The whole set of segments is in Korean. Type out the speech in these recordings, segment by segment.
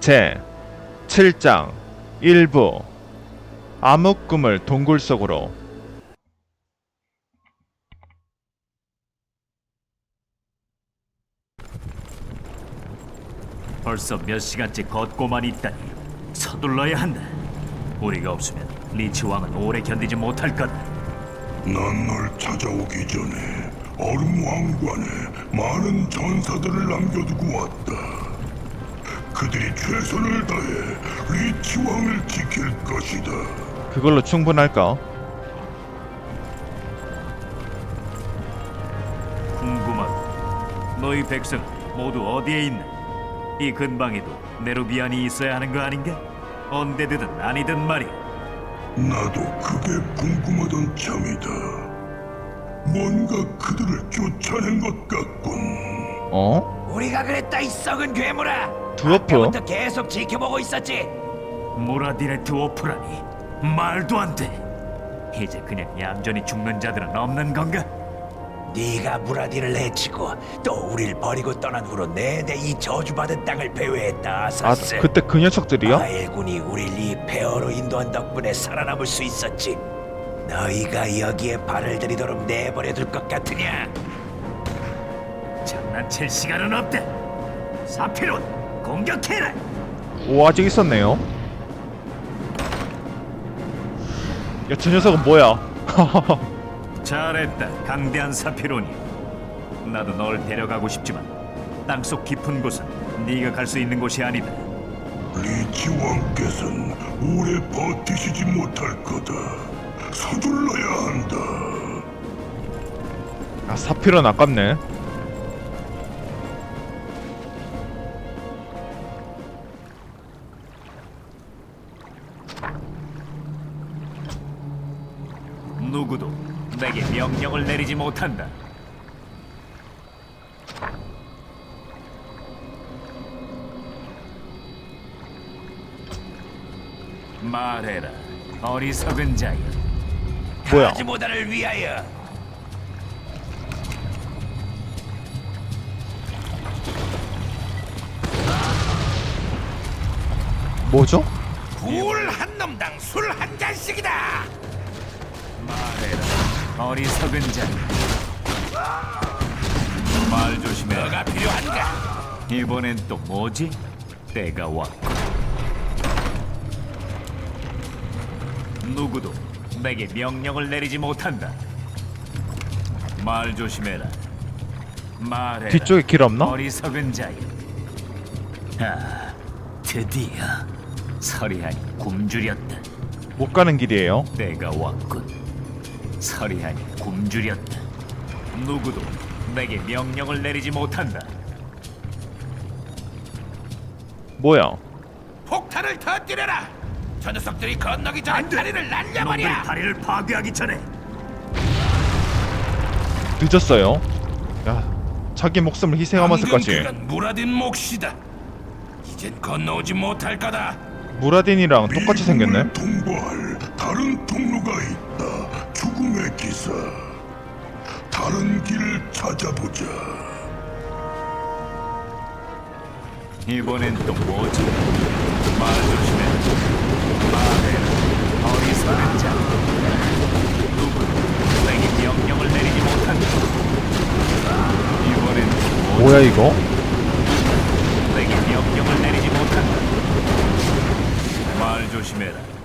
제 7장 일부 암흑금을 동굴 속으로 벌써 몇 시간째 걷고만 있다니 서둘러야 한다. 우리가 없으면 리치 왕은 오래 견디지 못할 거다. 난 널 찾아오기 전에 얼음 왕관에 많은 전사들을 남겨두고 왔다. 그들이 최선을 다해 리치 왕을 지킬 것이다. 그걸로 충분할까? 궁금하고 너희 백성 모두 어디에 있나? 이 근방에도 네루비안이 있어야 하는 거 아닌가? 언데드든 아니든 말이야. 나도 그게 궁금하던 참이다. 뭔가 그들을 쫓아낸 것 같군. 어? 우리가 그랬다 이 썩은 괴물아 두어프? 아까부터 계속 지켜보고 있었지 무라디네트 오프라니 말도 안 돼. 이제 그냥 얌전히 죽는 자들은 없는 건가? 네가 무라디를 해치고 또 우릴 버리고 떠난 후로 내내 이 저주받은 땅을 배회했다 아 아사스 그때 그 녀석들이야? 아일군이 우릴 이 폐허로 인도한 덕분에 살아남을 수 있었지 너희가 여기에 발을 들이도록 내버려 둘 것 같으냐 장난칠 시간은 없다. 사피론 공격해라. 오 아직 있었네요 야 저 녀석은 뭐야? 잘했다, 강대한 사피론이. 나도 널 데려가고 싶지만 땅속 깊은 곳은 네가 갈 수 있는 곳이 아니다. 리치 왕께서는 오래 버티시지 못할 거다. 서둘러야 한다. 아 사필은 아깝네 명령을 내리지 못한다. 말해라, 어리석은 자여. 뭐야 하지모다를 위하여 뭐죠? 굴 한 놈당 술 한 잔씩이다 어리석은 자여. 말 조심해. 뭐가 필요한가 이번엔 또 뭐지? 때가 왔고 누구도 내게 명령을 내리지 못한다. 말 조심해라. 말해. 뒤쪽에 길 없나? 어리석은 자여. 아, 드디어 서리하니 굶주렸다. 못 가는 길이에요 때가 왔군. 서리하니 굶주렸다. 누구도 내게 명령을 내리지 못한다. 뭐야 폭탄을 터뜨려라 저 녀석들이 건너기 전에 다리를 놈들이 날려버려 다리를 파괴하기 전에 늦었어요 야 자기 목숨을 희생하면서까지 그건 무라딘 몫이다. 이젠 건너오지 못할 거다. 무라딘이랑 똑같이 생겼네 통과할 다른 통로가 있다. 죽음의 기사. 다른 길을 찾아보자. 이번엔 또 뭐지? 말 조심해. 말해. 어리석은 자. 누구도 내게 명령을 내리지 못한다. 이번엔 또 뭐지? 뭐야 이거? 내게 명령을 내리지 못한다. 말 조심해라.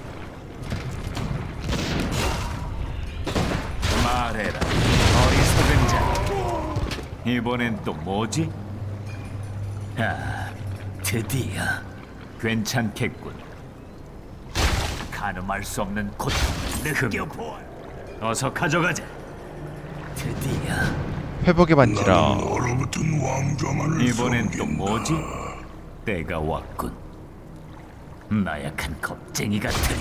말해라. 어리석은 자. 이번엔 또 뭐지? 아, 드디어 괜찮겠군. 가늠할 수 없는 고통을 느껴보아. 어서 가져가자. 드디어 회복의 반지라 얼어붙은 왕좌만을 이번엔 또. 뭐지? 때가 왔군. 나약한 겁쟁이 같으니.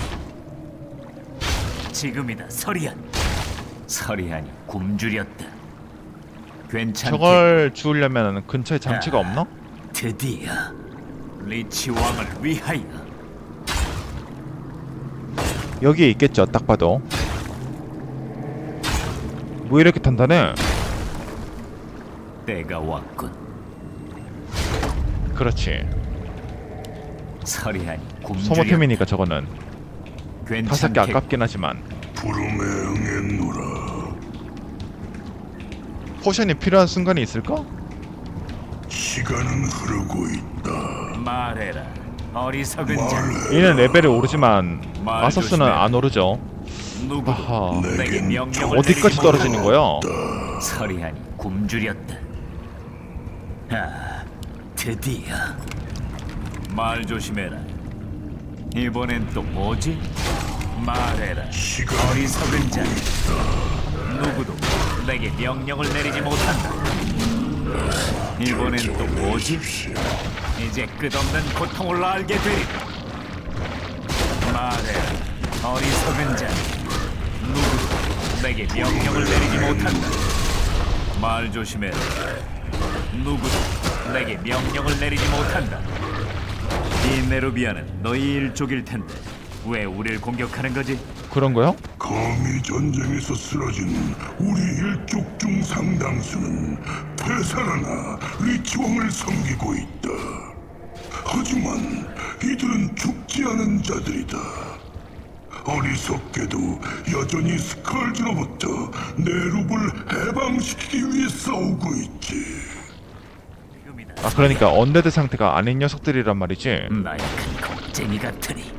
지금이다, 서리한. 서리한이 굶주렸다. 괜찮게 저걸 주우려면 근처에 장치가 없나? 드디어 리치 왕을 위하여. 여기에 있겠죠 딱 봐도. 뭐 이렇게 단단해 때가 왔군. 그렇지. 서리하니 굶주려 소모템이니까 저거는. 다섯 개 아깝긴 하지만 부름에 응했노라. 포션이 필요한 순간이 있을까? 시간은 흐르고 있다. 말해라 어리석은 자 말해. 얘는 레벨이 오르지만 말 아서스는 조심해. 안 오르죠 누구 아하 내게 명령을 어디까지 떨어지는 거야? 서리하니 굶주렸다. 아, 드디어. 말 조심해라. 이번엔 또 뭐지? 말해라. 어리석은 자. 누구도 내게 명령을 내리지 못한다. 이번엔 또 뭐지? 이제 끝없는 고통을 알게 되리라. 말해라. 어리석은 자. 누구도 내게 명령을 내리지 못한다. 말 조심해라. 누구도 내게 명령을 내리지 못한다. 이 네루비아는 너희 일족일 텐데 왜 우리를 공격하는 거지? 그런 거요? 거미 전쟁에서 쓰러진 우리 일족 중 상당수는 되살아나 리치왕을 섬기고 있다. 하지만 이들은 죽지 않은 자들이다. 어리석게도 여전히 스컬즈로부터 내룹을 해방시키기 위해 싸우고 있지. 아 그러니까 언데드 상태가 아닌 녀석들이란 말이지 나약한 겁쟁이 같으니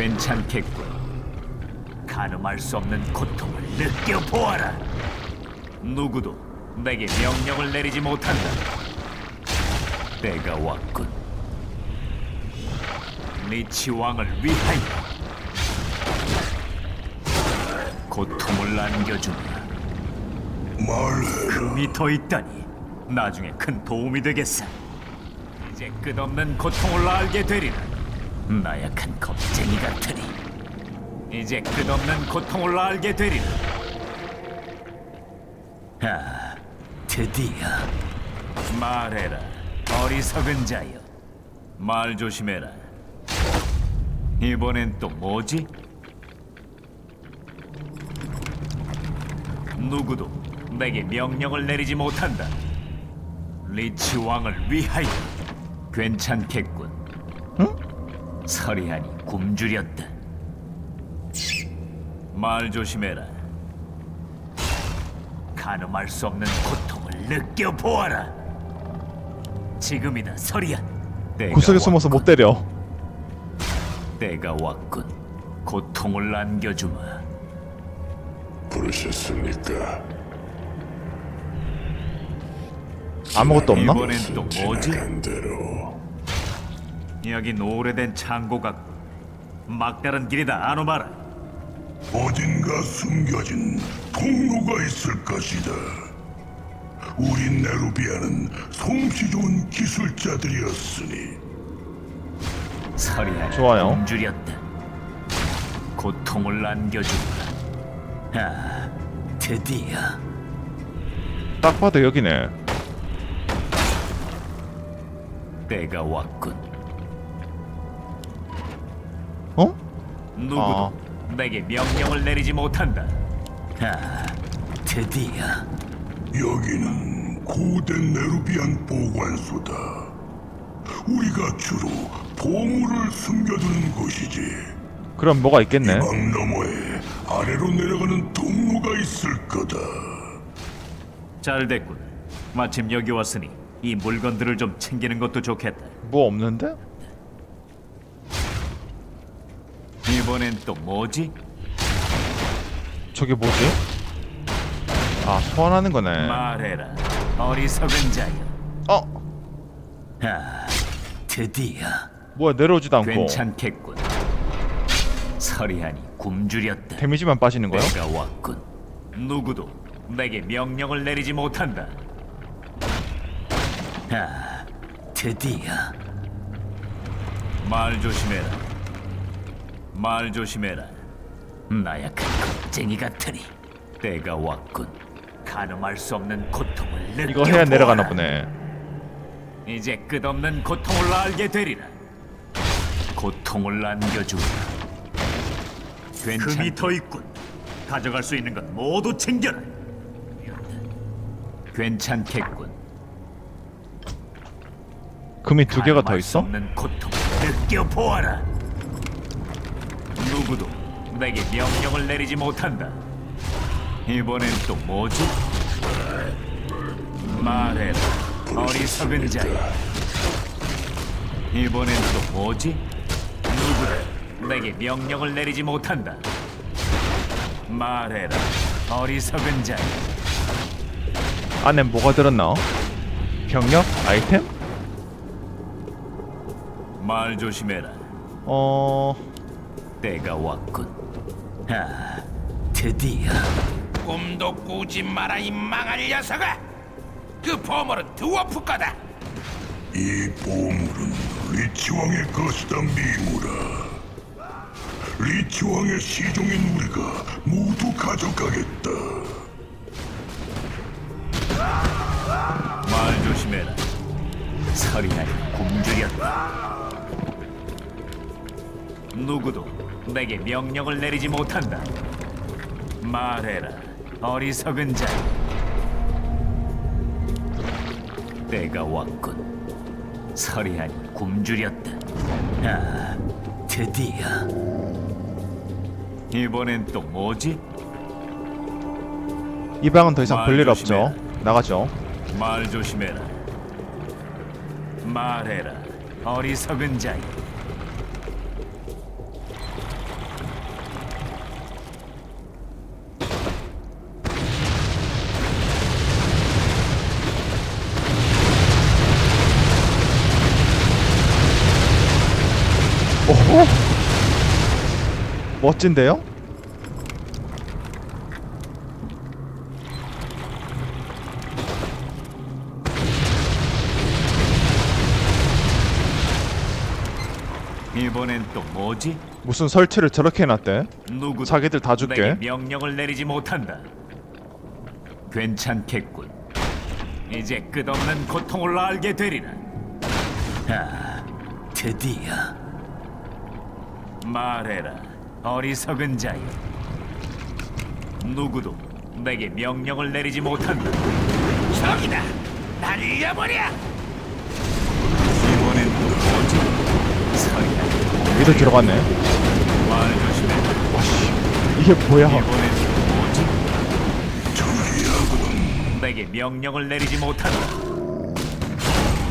괜찮겠군 가늠할 수 없는 고통을 느껴보아라 누구도 내게 명령을 내리지 못한다 때가 왔군 리치 왕을 위하여 고통을 안겨주마 말해. 금이 더 있다니 나중에 큰 도움이 되겠어. 이제 끝없는 고통을 알게 되리라. 나약한 겁쟁이 같으니 이제 끝없는 고통을 알게 되리라. 아, 드디어 말해라, 어리석은 자여. 말 조심해라. 이번엔 또 뭐지? 누구도 내게 명령을 내리지 못한다. 리치 왕을 위하여 괜찮겠군. 응? 서리하니 굶주렸다. 말 조심해라. 가늠할 수 없는 고통을 느껴보아라. 지금이다, 서리한. 때가 구석에 숨어서. 못 때려 때가 왔군. 고통을 안겨주마. 부르셨습니까? 아무것도 없나? 이번엔 또 뭐지? 지나간 대로 여긴 오래된 창고 같고 막다른 길이다. 아노마라. 어딘가 숨겨진 통로가 있을 것이다. 우리 네루비아는 솜씨 좋은 기술자들이었으니. 서리하니 좋아요. 굶주렸다. 고통을 안겨주마 아 드디어. 딱 봐도 여기네. 때가 왔군 누구도 내게 명령을 내리지 못한다 아 드디어 여기는 고된 네루비안 보관소다. 우리가 주로 보물을 숨겨두는 곳이지. 그럼 뭐가 있겠네 방 너머에 아래로 내려가는 통로가 있을 거다. 잘 됐군 마침 여기 왔으니 이 물건들을 좀 챙기는 것도 좋겠다 뭐 없는데? 이번엔 또 뭐지? 저게 뭐지? 아 소환하는 거네 말해라 어리석은 자여 어? 아 드디어 뭐야 내려오지도 않고 괜찮겠군. 서리하니 굶주렸다. 데미지만 빠지는 거야? 때가 왔군. 누구도 내게 명령을 내리지 못한다. 아, 드디어. 말 조심해라. 말 조심해라. 나약한 겁쟁이 같으니 때가 왔군. 가늠할 수 없는 고통을 느껴. 이거 해야 내려가나 보네 이제 끝없는 고통을 알게 되리라. 고통을 안겨주마. 금이 더 있군. 가져갈 수 있는 건 모두 챙겨라. 괜찮겠군. 금이 두 개가 더 가늠할 수 있어? 없는 고통 느껴 보아라. 누구도 내게 명령을 내리지 못한다. 이번엔 또 뭐지? 말해라, 어리석은 자야. 이번엔 또 뭐지? 누구도 내게 명령을 내리지 못한다. 말해라, 어리석은 자야. 안에 뭐가 들었나? 병력? 아이템? 말 조심해라. 어... 때가 왔군. 아, 드디어. 꿈도 꾸지 마라 이 망할 녀석아. 그 보물은 드워프 거다. 이 보물은 리치왕의 것이다 미무라 리치왕의 시종인 우리가 모두 가져가겠다 말 조심해라. 서리하니 굶주렸다. 누구도 내게 명령을 내리지 못한다. 말해라, 어리석은 자. 때가 왔군. 서리하니 굶주렸다. 아, 드디어. 이번엔 또 뭐지? 이 방은 더 이상 말볼일 조심해라. 없죠 나가죠 말 조심해라. 말해라, 어리석은 자여. 오호 멋진데요? 이번엔 또 뭐지? 무슨 설치를 저렇게 해놨대 누구 자기들 다 줄게. 명령을 내리지 못한다. 괜찮겠군. 이제 끝없는 고통을 알게 되리라. 아, 드디어 말해라, 어리석은 자여. 누구도 내게 명령을 내리지 못한다. 저기다. 날려버려. 이번엔 또 뭐지? 서리야, 위로 들어갔네 말 조심해. 이게 뭐야 이번엔 또 뭐지? 내게 명령을 내리지 못한다.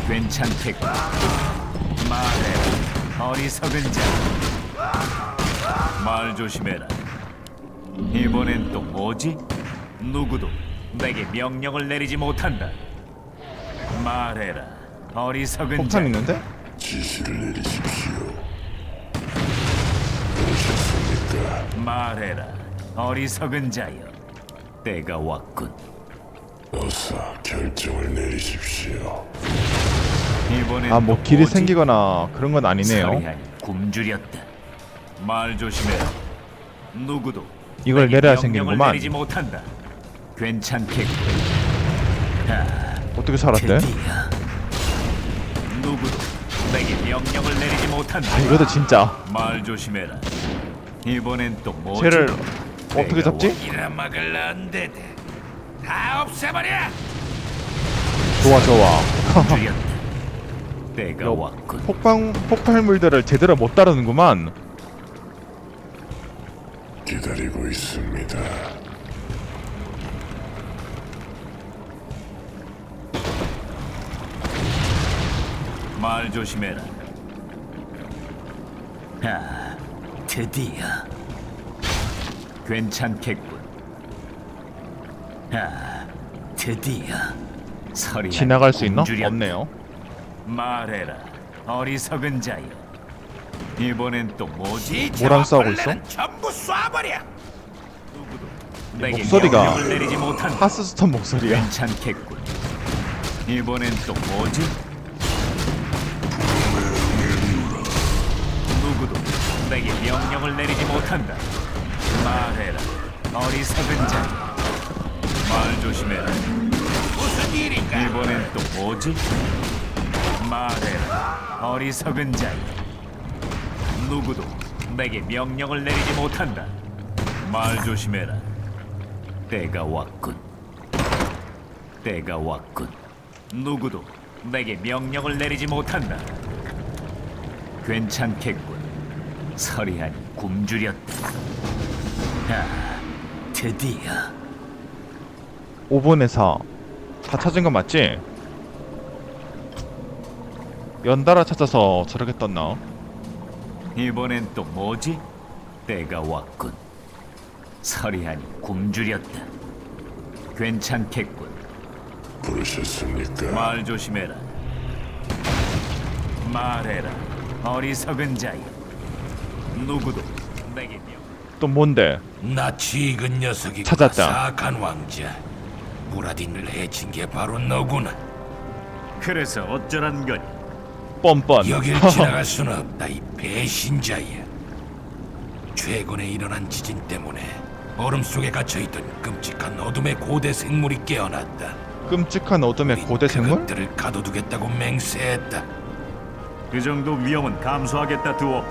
괜찮겠군. 말해, 어리석은 자. 말 조심해라. 이번엔 또 뭐지? 누구도 내게 명령을 내리지 못한다. 말해라, 어리석은 자. 폭탄 있는데? 지시를 내리십시오 말해라, 어리석은 자여. 때가 왔군. 어서 결정을 내리십시오 이번엔 아뭐또 길이 뭐지? 생기거나 그런 건 아니네요 서리하니 굶주렸다. 말 조심해라. 누구도 이걸 내려야 생기는구만. 내리지 못한다. 아, 어떻게 살았대? 누구도 내게 명령을 내리지 못한다. 아 이것도 진짜 말 조심해라. 이번엔 또 뭐지? 쟤를 어떻게 내가 잡지? 안되대. 다 없애버려. 좋아 좋아 왔군. 폭발 폭발물들을 제대로 못 다루는구만 기다리고 있습니다 말 조심해라. 아, 드디어. 괜찮겠군. 아, 드디어. 서리 지나갈 수 있나? 없네요 말해라, 어리석은 자여. 이번엔 또 뭐지? 이 뭐랑 싸우고 벌레는 전부 쏴버려. 내게 목소리가 명령을 내리지 못한다. 하스스톤 목소리야 괜찮겠군. 이번엔 또 뭐지? 누구도 내게 명령을 내리지 못한다. 말해라, 어리석은 자. 말 조심해라. 무슨 일인가? 이번엔 또 뭐지? 말해라, 어리석은 자. 누구도 내게 명령을 내리지 못한다. 말 조심해라. 때가 왔군. 때가 왔군. 누구도 내게 명령을 내리지 못한다. 괜찮겠군. 서리하니 굶주렸다. 아, 드디어 5번에서 다 찾은 거 맞지? 연달아 찾아서 저렇게 떴나? 이번엔 또 뭐지? 때가 왔군. 서리하니 굶주렸다. 괜찮겠군. 부르셨습니까? 말 조심해라. 말해라. 어리석은 자여. 누구도 내게 명. 또 뭔데? 나 지근 녀석이 찾았다. 사악한 왕자 무라딘을 해친 게 바로 너구나 그래서 어쩌란 거니? 뻔뻔 여길 지나갈 수는 없다 이 배신자야 최근에 일어난 지진 때문에 얼음 속에 갇혀 있던 끔찍한 어둠의 고대 생물이 깨어났다 끔찍한 어둠의 우린 고대 생물? 그것들을 가둬두겠다고 맹세했다 그 정도 위험은 감수하겠다 두어프.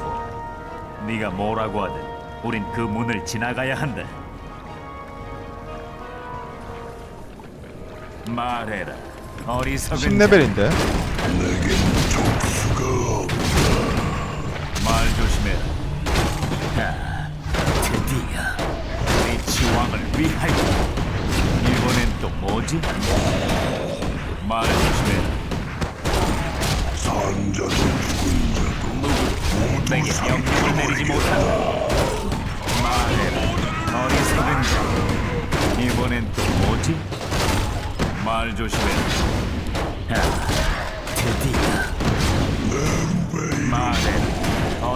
네가 뭐라고 하든 우린 그 문을 지나가야 한다. 말해라. 어리석은 자. 10레벨인데 내겐. 말 조심해라. 아, 드디어 내 지왕을 위하여. 이번엔 또 뭐지? 말 조심해라. 산 자도 죽은 자도 모두 내게 명령을 내리지 못한다. 말해라. 어리석은 자. 이번엔 또 뭐지? 말 조심해라. 아,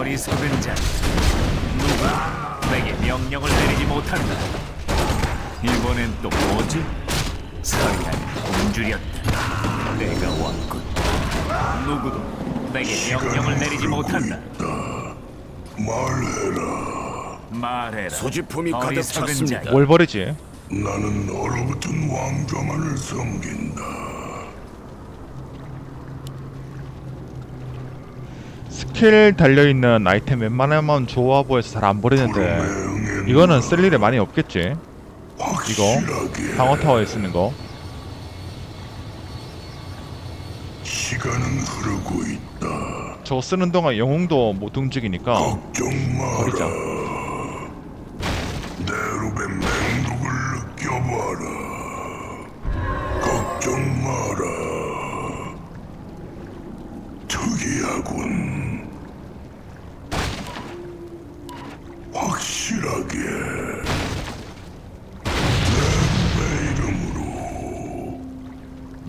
어리석은 자. 누가 내게 명령을 내리지 못한다. 이번엔 또 뭐지? 서리한 굶주렸다. 내가 왔군. 누구도 내게 명령을 내리지 못한다. 말해라. 말해라. 소지품이 가득 어리석은 찼습니다. 자. 뭘 버리지? 나는 얼어붙은 왕좌만을 섬긴다. 스킬 달려있는 아이템 웬만하면 좋아 보여서 잘 안 버리는데 이거는 쓸 일이 많이 없겠지? 확실하게. 방어 타워에 쓰는 거? 시간은 흐르고 있다. 저거 쓰는 동안 영웅도 못 움직이니까. 버리자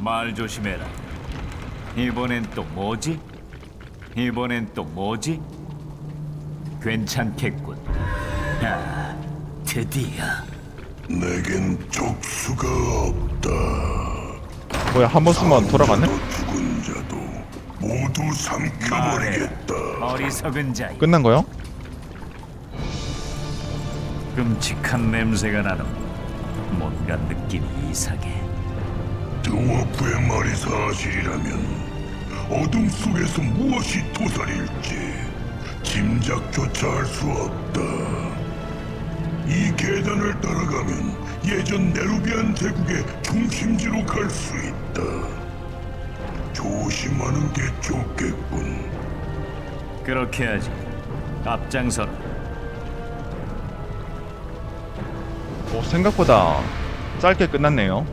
말 조심해라. 이번엔 또 뭐지? 이번엔 또 뭐지? 괜찮겠군. 아, 드디어 내겐 적수가 없다. 뭐야 한번 쓰면 돌아가네? 자도 죽은 자도 모두. 삼켜버리겠다. 어리석은 자여. 끝난 거요? 끔찍한 냄새가 나는 뭔가 느낌이 이상해. 드워프의 말이 사실이라면 어둠 속에서 무엇이 도살일지 짐작조차 할 수 없다. 이 계단을 따라가면 예전 네루비안 제국의 중심지로 갈 수 있다. 조심하는 게 좋겠군. 그렇게 하지. 앞장서라. 오, 생각보다 짧게 끝났네요